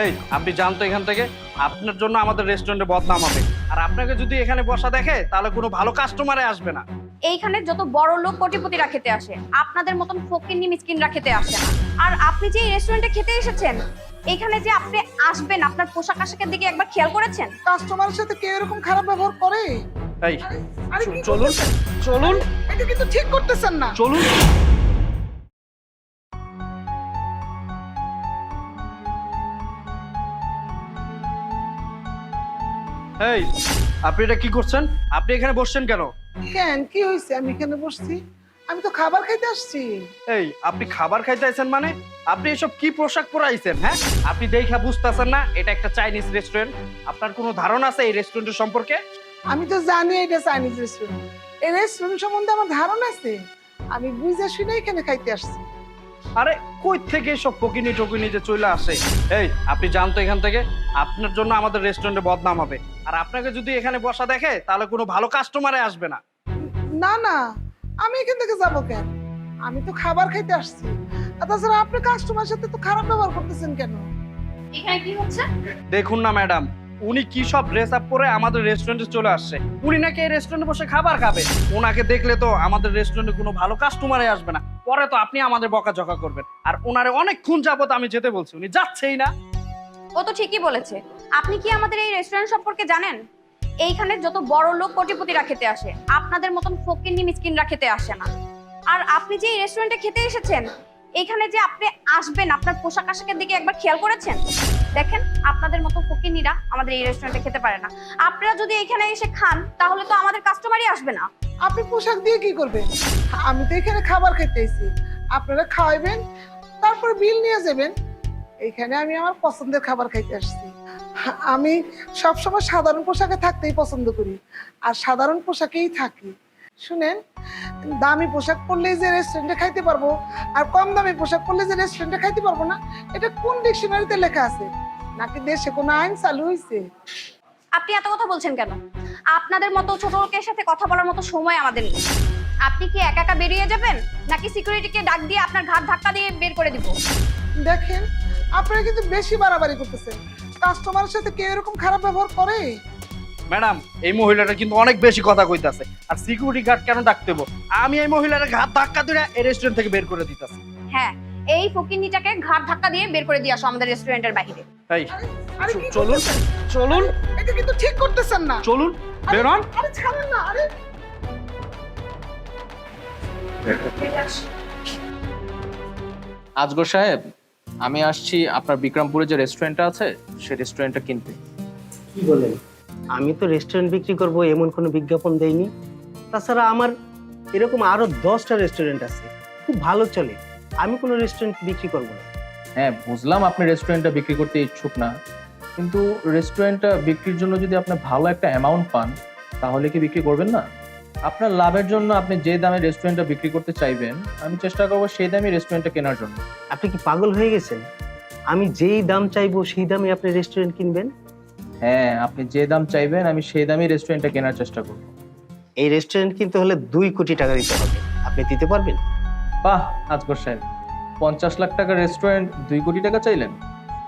এই আপনি জানতো এখান থেকে। আপনার জন্য আমাদের রেস্টুরেন্টে বদনাম হবে। আর আপনাকে যদি এখানে বসা দেখে তাহলে কোনো ভালো কাস্টমারে আসবে না। এইখানে যত বড় লোক কোটিপতিরা খেতে আসে আপনাদের মতন ফকিন্নি মিসকিনরা খেতে আসে না। আর আপনি যে এই রেস্টুরেন্টে খেতে এসেছেন এখানে যে আপনি আসবেন আপনার পোশাক আশাকের দিকে একবার খেয়াল করেছেন? কাস্টমারের সাথে কেউ এরকম খারাপ ব্যবহার করে? এই আরে চলুন? চলুন। এটা কিন্তু ঠিক করতেছেন না। চলুন। এই আপনি এটা কি করছেন? আপনি এখানে বসছেন কেন? কেন? কি হয়েছে? আমি এখানে বসছি। আমি তো খাবার খাইতে আসছি। এই আপনি খাবার খাইতে আইছেন মানে? আপনি এসব কি পোশাক পরে আইছেন হ্যাঁ? আপনি দেখা বুঝতেছেন না এটা একটা চাইনিজ রেস্টুরেন্ট আপনার কোনো ধারণা আছে এই রেস্টুরেন্টের সম্পর্কে? আমি তো জানি এটা চাইনিজ রেস্টুরেন্ট এই রেস্টুরেন্ট সম্বন্ধে আমার ধারণা আছে। আমি বুঝে শুনে এখানে খাইতে আসছি। আরে কই থেকে এসব পকিনি টকিনি যে চলে আসে? এই আপনি জানতো এখান থেকে। আপনার জন্য আমাদের রেস্টুরেন্টে বদনাম হবে। আর আপনাকে যদি এখানে বসা দেখে তাহলে কোনো ভালো কাস্টমারে আসবে না। না না আমি এখান থেকে যাব কেন? আমি তো খাবার খাইতে আসছি। আর তাছাড়া আপনি কাস্টমার সাথে তো খারাপ ব্যবহার করতেছেন কেন? এখানে কি হচ্ছে? দেখুন না ম্যাডাম উনি কি সব ড্রেস আপ করে আমাদের রেস্টুরেন্টে চলে আসছে? উনি নাকি এই রেস্টুরেন্টে বসে খাবার খাবে? ওনাকে দেখলে তো আমাদের রেস্টুরেন্টে কোনো ভালো কাস্টমারে আসবে না। পরে তো আপনি আমাদের বকাঝকা করবেন। আর ওনারে অনেকক্ষণ যাবত আমি যেতে বলছি, উনি যাচ্ছেই না। ও তো ঠিকই বলেছে। আপনি কি আমাদের এই রেস্টুরেন্ট সম্পর্কে জানেন? এইখানে যত বড় লোক কোটিপতিরা খেতে আসে, আপনাদের মতন ফকিন্নি মিসকিনরা খেতে আসে না। আর আপনি যে এই রেস্টুরেন্টে খেতে এসেছেন এখানে যে আপনি আসবেন, আপনার পোশাক আশাকের দিকে একবার খেয়াল করেছেন? দেখেন আপনাদের মতো ফকিন্নিরা আমাদের এই রেস্টুরেন্টে খেতে পারে না। আপনারা যদি এখানে এসে খান, তাহলে তো আমাদের কাস্টমারই আসবে না। আপনি পোশাক দিয়ে কি করবেন? আমি তো এখানে খাবার খাইতে আইছি আপনারা খাওয়াইবেন, তারপরে বিল নিয়ে যাবেন। এখানে আমি আমার পছন্দের খাবার খাইতে আসছি। আমি সবসময় সাধারণ পোশাকে থাকতেই পছন্দ করি, আর সাধারণ পোশাকেই থাকি। শুনেন, দামি পোশাক পরলেই যে রেস্টুরেন্টে খাইতে পারব, আর কম দামি পোশাক পরলে যে রেস্টুরেন্টে খাইতে পারব না, এটা কোন ডিকশনারিতে লেখা আছে? নাকি দেশে কোনো আইন চালু হয়েছে আপনি এত কথা বলছেন কেন? আপনাদের মতো ছোট লোকের সাথে কথা বলার মতো সময় আমাদের নেই। আপনি কি একা একা বেরিয়ে যাবেন? নাকি সিকিউরিটিকে ডাক দিয়ে আপনার ঘাট ধাক্কা দিয়ে বের করে দিব? দেখেন আপনারা কিন্তু বেশি বাড়াবাড়ি করতেছেন। কাস্টমারের সাথে কেউ এরকম খারাপ ব্যবহার করে? ম্যাডাম এই মহিলাটা কিন্তু অনেক বেশি কথা কইতাছে। আর সিকিউরিটি গার্ড কেন ডাকতে হব? আমি এই মহিলার ঘাত ধাক্কা দিয়ে এই রেস্টুরেন্ট থেকে বের করে দিতেছি। হ্যাঁ এই ফকিন্নিটাকে ঘাট ধাক্কা দিয়ে বের করে দিয়ে আসো আমাদের রেস্টুরেন্টের বাইরে। এই আরে কি চলুন? চলুন। এটা কিন্তু ঠিক করতেছেন না। চলুন বের হন আরে ছাড়েন না আরে। আজগর সাহেব আমি আসছি আপনার বিক্রমপুরে যে রেস্টুরেন্টটা আছে সেই রেস্টুরেন্টটা কিনতে। কি বলেন? আমি তো রেস্টুরেন্ট বিক্রি করব এমন কোনো বিজ্ঞাপন দেইনি। তাছাড়া আমার এরকম আরও দশটা রেস্টুরেন্ট আছে খুব ভালো চলে। আমি কোনো রেস্টুরেন্ট বিক্রি করব না। হ্যাঁ বুঝলাম আপনি রেস্টুরেন্টটা বিক্রি করতে ইচ্ছুক না। কিন্তু রেস্টুরেন্টটা বিক্রির জন্য যদি আপনি ভালো একটা অ্যামাউন্ট পান তাহলে কি বিক্রি করবেন না? আপনার লাভের জন্য আপনি যে দামে রেস্টুরেন্টটা বিক্রি করতে চাইবেন আমি চেষ্টা করব সেই দামে রেস্টুরেন্টটা কেনার জন্য। আপনি কি পাগল হয়ে গেছেন? আমি যেই দাম চাইব সেই দামে আপনি রেস্টুরেন্ট কিনবেন? হ্যাঁ আপনি যে দাম চাইবেন আমি সেই দামে রেস্টুরেন্টটা কেনার চেষ্টা করব। এই রেস্টুরেন্ট কিনতে হলে দুই কোটি টাকা দিতে হবে। আপনি দিতে পারবেন? বাহ আজগর সাহেব। পঞ্চাশ লাখ টাকার রেস্টুরেন্ট দুই কোটি টাকা চাইলেন?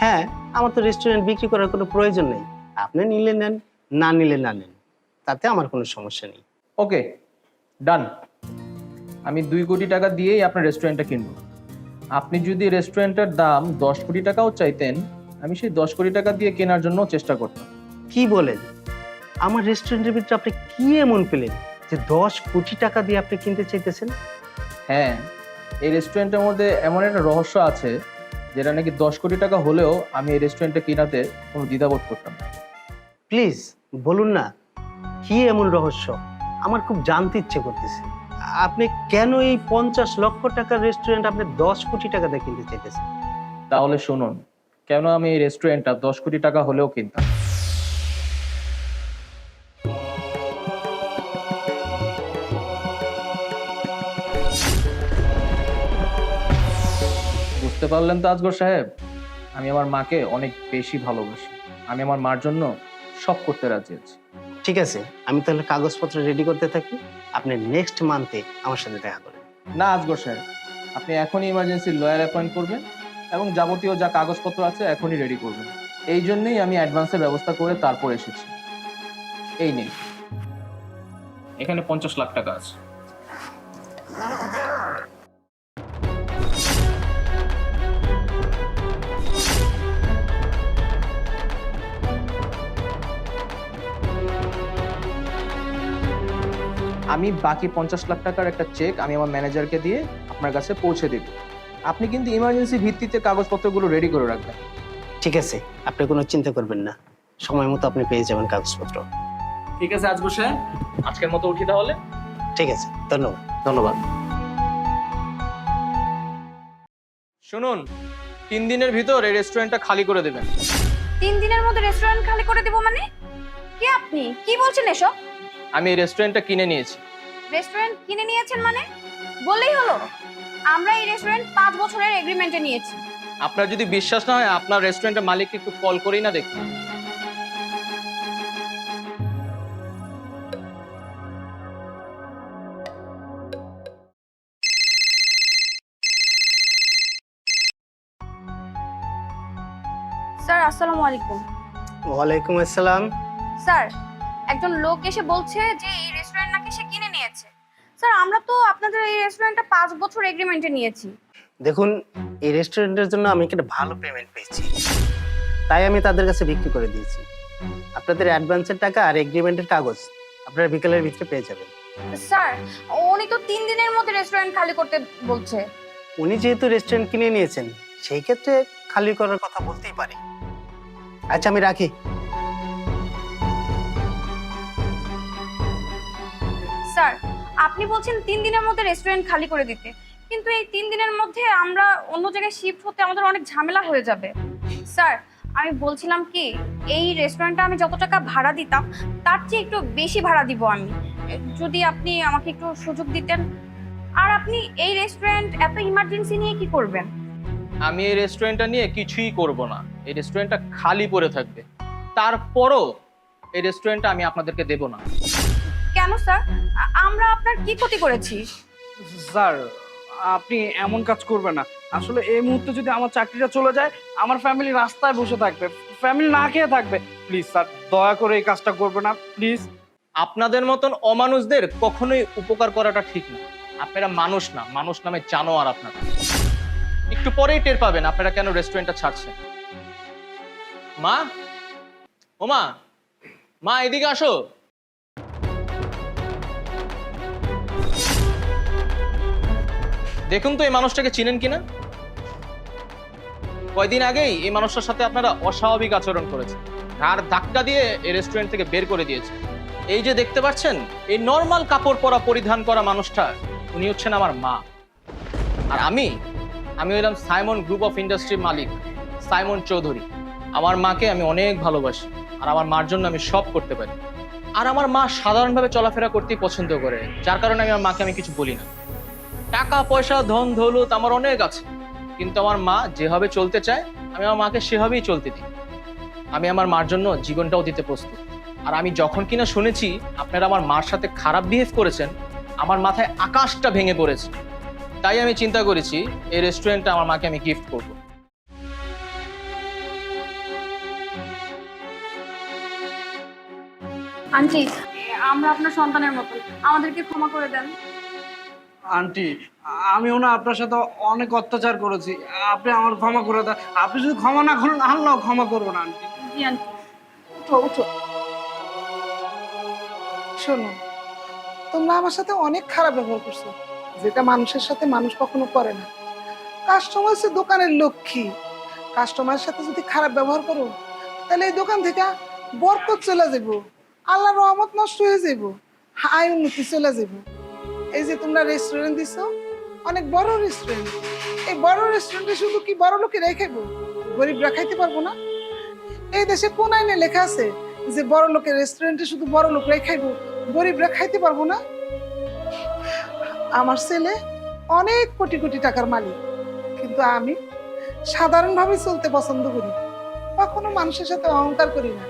হ্যাঁ আমার তো রেস্টুরেন্ট বিক্রি করার কোনো প্রয়োজন নেই। আপনি নিলে নেন না নিলে না নেন তাতে আমার কোনো সমস্যা নেই। ওকে ডান আমি দুই কোটি টাকা দিয়েই আপনার রেস্টুরেন্টটা কিনবো। আপনি যদি রেস্টুরেন্টের দাম দশ কোটি টাকাও চাইতেন আমি সেই দশ কোটি টাকা দিয়ে কেনার জন্য চেষ্টা করতাম। কি বলেন? আমার রেস্টুরেন্টের ভিতরে আপনি কি এমন পেলেন যে দশ কোটি টাকা দিয়ে আপনি কিনতে চাইতেছেন? হ্যাঁ এই রেস্টুরেন্টের মধ্যে এমন একটা রহস্য আছে যেটা নাকি দশ কোটি টাকা হলেও আমি এই রেস্টুরেন্টটা কেনাতে কোনো দ্বিধাবোধ করতাম না। প্লিজ বলুন না কি এমন রহস্য? আমার খুব জানতে ইচ্ছে করতেছে। আপনি কেন এই পঞ্চাশ লক্ষ টাকার রেস্টুরেন্ট আপনি দশ কোটি টাকা দিয়ে কিনতে চাইতেছেন? তাহলে শুনুন কেন আমি এই রেস্টুরেন্টটা দশ কোটি টাকা হলেও কিনতাম? বুঝতে পারলেন তো আজগর সাহেব? আমি আমার মাকে অনেক বেশি ভালোবাসি। আমি আমার মার জন্য সব করতে রাজি আছি। ঠিক আছে আমি তাহলে কাগজপত্র রেডি করতে থাকি। আপনি নেক্সট মান্থে আমার সাথে দেখা করেন। না আজগর সাহেব আপনি এখনই ইমার্জেন্সি লয়ার অ্যাপয়েন্ট করবেন এবং যাবতীয় যা কাগজপত্র আছে এখনই রেডি করবেন। এই জন্যই আমি অ্যাডভান্সের ব্যবস্থা করে তারপর এসেছি। এই নিন। এখানে পঞ্চাশ লাখ টাকা আছে। আমি বাকি পঞ্চাশ লাখ টাকার একটা চেক আমি আমার ম্যানেজারকে দিয়ে আপনার কাছে পৌঁছে দেব। আপনি কিন্তু ইমার্জেন্সি ভিত্তিতে কাগজপত্রগুলো রেডি করে রাখবেন। ঠিক আছে আপনি কোনো চিন্তা করবেন না। সময় মতো আপনি পেয়ে যাবেন কাগজপত্র। ঠিক আছে আজ বসে আজকের মতো উঠি তাহলে? ঠিক আছে ধন্যবাদ। ধন্যবাদ। শুনুন তিন দিনের ভিতর এই রেস্টুরেন্টটা খালি করে দেবেন। তিন দিনের মধ্যে রেস্টুরেন্ট খালি করে দেবো মানে? কে আপনি? কি বলছেন এসব? আমি এই রেস্টুরেন্টটা কিনে নিয়েছি। রেস্টুরেন্ট কিনে নিয়েছেন মানে? বললেই হলো। আমরা এই রেস্টুরেন্ট পাঁচ বছরের এগ্রিমেন্টে নিয়েছি। আপনার যদি বিশ্বাস না হয় আপনার রেস্টুরেন্টের মালিককে একটু কল করেই না দেখুন স্যার আসসালামু আলাইকুম। ওয়ালাইকুম আসসালাম। স্যার একজন লোক এসে বলছে যে এই স্যার আমরা তো আপনাদের এই রেস্টুরেন্টটা পাঁচ বছর এগ্রিমেন্টে নিয়েছি। দেখুন এই রেস্টুরেন্টের জন্য আমি একটা ভালো পেমেন্ট পেয়েছি। তাই আমি তাদের কাছে বিক্রি করে দিয়েছি। আপনাদের অ্যাডভান্সের টাকা আর এগ্রিমেন্টের কাগজ আপনারা বিকেলের ভিতরে পেয়ে যাবেন। স্যার উনি তো তিন দিনের মধ্যে রেস্টুরেন্ট খালি করতে বলছে। উনি যেহেতু রেস্টুরেন্ট কিনে নিয়েছেন সেই ক্ষেত্রে খালি করার কথা বলতেই পারি। আচ্ছা আমি রাখি। স্যার আপনি বলছেন তিন দিনের মধ্যে রেস্টুরেন্ট খালি করে দিতে। কিন্তু এই তিন দিনের মধ্যে আমরা অন্য জায়গায় শিফট হতে আমাদের অনেক ঝামেলা হয়ে যাবে। স্যার, আমি বলছিলাম কি, এই রেস্টুরেন্টটা আমি যত টাকা ভাড়া দিতাম, তার চেয়ে একটু বেশি ভাড়া দিব আমি। যদি আপনি আমাকে একটু সুযোগ দিতেন। আর আপনি এই রেস্টুরেন্ট এত ইমার্জেন্সি নিয়ে কি করবেন? আমি এই রেস্টুরেন্টটা নিয়ে কিছুই করব না। এই রেস্টুরেন্টটা খালি পড়ে থাকবে। তারপরও এই রেস্টুরেন্টটা আমি আপনাদেরকে দেব না। কেন স্যার? আমরা আপনার কি ক্ষতি করেছি? স্যার আপনি এমন কাজ করবেন না। আসলে এই মুহূর্তে যদি আমার চাকরিটা চলে যায় আমার ফ্যামিলি রাস্তায় বসে থাকবে। ফ্যামিলি না খেয়ে থাকবে। প্লিজ স্যার দয়া করে এই কাজটা করবে না। প্লিজ আপনাদের মতন অমানুষদের কখনোই উপকার করাটা ঠিক না। আপনারা মানুষ না মানুষ নামে জানোয়ার আপনারা। একটু পরেই টের পাবেন আপনারা কেন রেস্টুরেন্টটা ছাড়ছেন। মা? ও মা? মা এদিকে আসো। দেখুন তো এই মানুষটাকে চিনেন কিনা? কয়দিন আগেই এই মানুষটার সাথে আপনারা অস্বাভাবিক আচরণ করেছেন। আর ধাক্কা দিয়ে এই রেস্টুরেন্ট থেকে বের করে দিয়েছে। এই যে দেখতে পাচ্ছেন, এই নর্মাল কাপড় পরা, পরিধান করা মানুষটা, উনি হচ্ছেন আমার মা। আর আমি আমি হইলাম সাইমন গ্রুপ অফ ইন্ডাস্ট্রির মালিক, সাইমন চৌধুরী। আমার মাকে আমি অনেক ভালোবাসি, আর আমার মার জন্য আমি সব করতে পারি। আর আমার মা সাধারণভাবে চলাফেরা করতেই পছন্দ করে, যার কারণে আমি আমার মাকে আমি কিছু বলি না। টাকা, পয়সা, ধন, দৌলত আমার অনেক আছে। কিন্তু আমার মা যেভাবে চলতে চায়, আমি আমার মাকে সেভাবেই চলতে দিই। আমি আমার মার জন্য জীবনটাও দিতে প্রস্তুত। আর আমি যখন কিনা শুনেছি, আপনারা আমার মার সাথে খারাপ বিহেভ করেছেন, আমার মাথায় আকাশটা ভেঙে পড়েছে। তাই আমি চিন্তা করেছি, এই রেস্টুরেন্টটা আমার মাকে আমি গিফট করব। আন্টি, আমরা আপনার সন্তানের মতো আমাদেরকে ক্ষমা করে দেন। আন্টি, আমিও না আপনার সাথে অনেক অত্যাচার করেছি। আপনি আমার ক্ষমা করে দেন। আপনি যদি ক্ষমা না করেন আল্লাহ ক্ষমা করব না, আন্টি। আন্টি। উঠো শোনো, তোমরা আমার সাথে অনেক খারাপ ব্যবহার করছ, যেটা মানুষের সাথে মানুষ কখনো করে না। কাস্টমার সে দোকানের লক্ষ্মী। কাস্টমারের সাথে যদি খারাপ ব্যবহার করো, তাহলে এই দোকান থেকে বরকত চলে যাব আল্লাহর রহমত নষ্ট হয়ে যাব আয় উন্নতি চলে যাব এই যে তোমরা রেস্টুরেন্ট দিছো, অনেক বড় রেস্টুরেন্ট এই বড় রেস্টুরেন্টে শুধু কি বড় লোকেরাই খাইবো? গরিবরা খাইতে পারব না। এই দেশে কোন আইনে লেখা আছে যে বড় লোকের রেস্টুরেন্টে শুধু বড় লোকরাই খাইবো, গরিবরা খাইতে পারব না। আমার ছেলে অনেক কোটি কোটি টাকার মালিক, কিন্তু আমি সাধারণভাবে চলতে পছন্দ করি। কখনো মানুষের সাথে অহংকার করি না।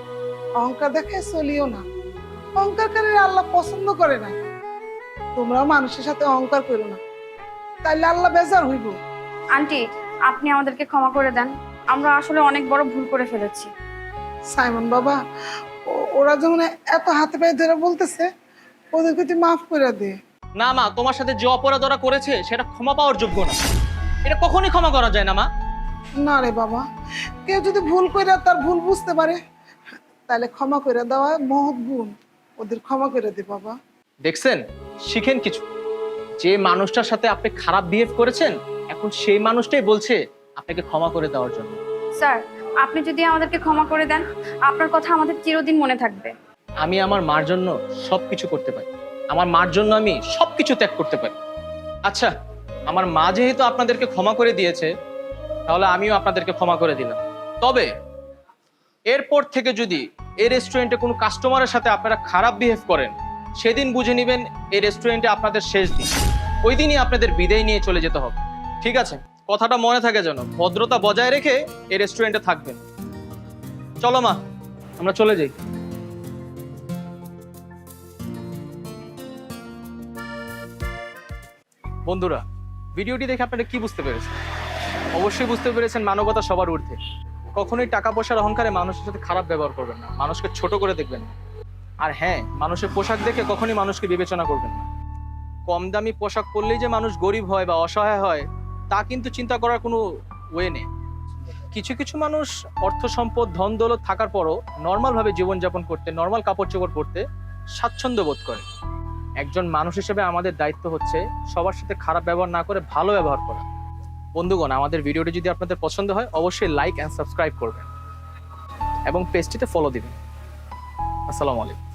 অহংকার দেখে চলিও না। অহংকারকারীরা আল্লাহ পছন্দ করে না। তোমরাও মানুষের সাথে অহংকার করো না। তাইলে আল্লাহ বেজার হইব। আন্টি আপনি আমাদেরকে ক্ষমা করে দেন। আমরা আসলে অনেক বড় ভুল করে ফেলেছি। সাইমন বাবা ও- ওরা যখন এত হাতে পায়ে ধরে বলতেছে ওদেরকে তুই মাফ করে দে। না মা তোমার সাথে যে অপরাধ ওরা করেছে সেটা ক্ষমা পাওয়ার যোগ্য না। এটা কখনই ক্ষমা করা যায় না মা। না রে বাবা কেউ যদি ভুল করে তার ভুল বুঝতে পারে তাহলে ক্ষমা করে দেওয়া মহৎ গুণ। ওদের ক্ষমা করে দে বাবা। দেখছেন? শিখেন কিছু। যে মানুষটার সাথে আপনি খারাপ বিহেভ করেছেন এখন সেই মানুষটাই বলছে আপনাকে ক্ষমা করে দেওয়ার জন্য। স্যার আপনি যদি আমাদেরকে ক্ষমা করে দেন আপনার কথা আমাদের চিরদিন মনে থাকবে। আমি আমার মার জন্য সবকিছু করতে পারি। আমার মার জন্য আমি সবকিছু ত্যাগ করতে পারি। আচ্ছা আমার মা যেহেতু আপনাদেরকে ক্ষমা করে দিয়েছে তাহলে আমিও আপনাদেরকে ক্ষমা করে দিলাম। তবে এরপর থেকে যদি এই রেস্টুরেন্টে কোনো কাস্টমারের সাথে আপনারা খারাপ বিহেভ করেন সেদিন বুঝে নেবেন এই রেস্টুরেন্টে আপনাদের শেষ দিন। ওই দিনই আপনাদের বিদায় নিয়ে চলে যেতে হবে। ঠিক আছে? কথাটা মনে থাকে যেন। ভদ্রতা বজায় রেখে এই রেস্টুরেন্টে থাকবেন। চলো মা, আমরা চলে যাই। বন্ধুরা, ভিডিওটি দেখে আপনারা কি বুঝতে পেরেছেন? অবশ্যই বুঝতে পেরেছেন মানবতা সবার ঊর্ধ্বে। কখনোই টাকা পয়সার অহংকারে মানুষের সাথে খারাপ ব্যবহার করবেন না। মানুষকে ছোট করে দেখবেন না। আর হ্যাঁ মানুষের পোশাক দেখে কখনই মানুষকে বিবেচনা করবেন না। কম দামি পোশাক পরলেই যে মানুষ গরিব হয় বা অসহায় হয়, তা কিন্তু চিন্তা করার কোনো ওয়ে নেই। কিছু কিছু মানুষ অর্থ সম্পদ, ধন, দৌলত থাকার পরও নর্মালভাবে জীবনযাপন করতে, নর্মাল কাপড় চোপড় পরতে স্বাচ্ছন্দ্য বোধ করে। একজন মানুষ হিসেবে আমাদের দায়িত্ব হচ্ছে সবার সাথে খারাপ ব্যবহার না করে ভালো ব্যবহার করা। বন্ধুগণ, আমাদের ভিডিওটি যদি আপনাদের পছন্দ হয়, অবশ্যই লাইক অ্যান্ড সাবস্ক্রাইব করবেন এবং পেজটিতে ফলো দিবেন। আসসালামু আলাইকুম।